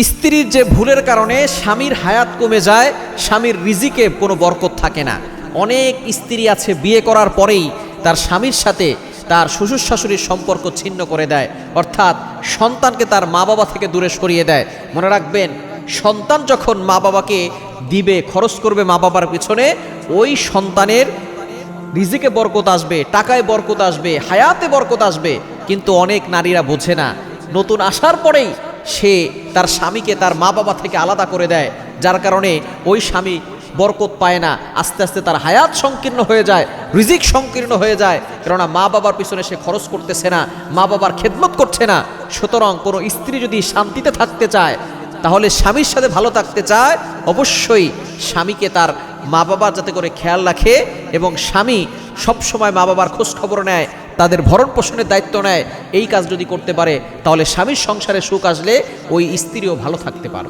স্ত্রীর যে ভুলের কারণে স্বামীর হায়াত কমে যায়, স্বামীর রিজিকে কোনো বরকত থাকে না। অনেক স্ত্রী আছে বিয়ে করার পরেই তার স্বামীর সাথে তার শ্বশুর শাশুড়ির সম্পর্ক ছিন্ন করে দেয়। অর্থাৎ সন্তানকে তার মা বাবা থেকে দূরে সরিয়ে দেয়। মনে রাখবেন, সন্তান যখন মা বাবাকে দিবে, খরচ করবে মা বাবার পিছনে, ওই সন্তানের রিজিকে বরকত আসবে, টাকায় বরকত আসবে, হায়াতে বরকত আসবে। কিন্তু অনেক নারীরা বোঝে না। নতুন আসার পরেই সে তার স্বামীকে তার মা বাবা থেকে আলাদা করে দেয়, যার কারণে ওই স্বামী বরকত পায় না। আস্তে আস্তে তার হায়াত সংকীর্ণ হয়ে যায়, রিজিক সংকীর্ণ হয়ে যায়, কেননা মা বাবার পিছনে সে খরচ করতেছে না মা বাবার খেদমত করছে না। সুতরাং কোনো স্ত্রী যদি শান্তিতে থাকতে চায়, তাহলে স্বামীর সাথে ভালো থাকতে চায়, অবশ্যই স্বামীকে তার মা বাবার যাতে করে খেয়াল রাখে এবং স্বামী সবসময় মা বাবার খোঁজ খবর নেয় তাদের ভরণ পোষণের দায়িত্ব নেয়। এই কাজ যদি করতে পারে, তাহলে স্বামীর সংসারে সুখ আসলে ওই স্ত্রীও ভালো থাকতে পারবে।